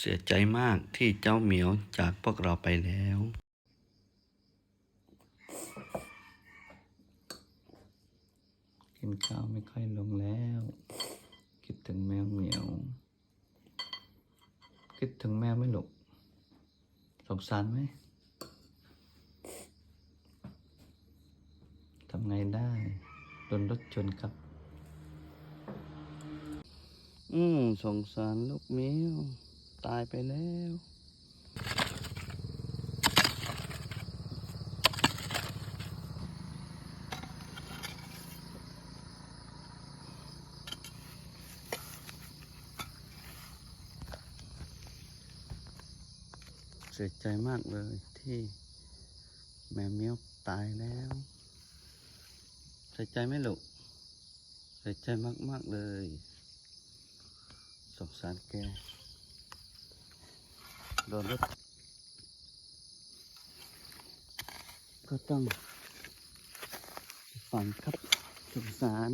เสียใจมากที่เจ้าเหมียวจากพวกเราไปแล้ว กินข้าวไม่ค่อยลงแล้ว คิดถึงแมวเหมียว คิดถึงแมวไม่หลูกสงสารไหมทำไงได้โดนรถชนครับ อืมสงสารลูกเหมียว ตายไปแล้วเสียใจมากเลยที่แม่เมียวตายแล้ว เสียใจไหมลูก เสียใจมากๆเลย สงสารแก โดนรถก็ต้องฝังครับสงสาร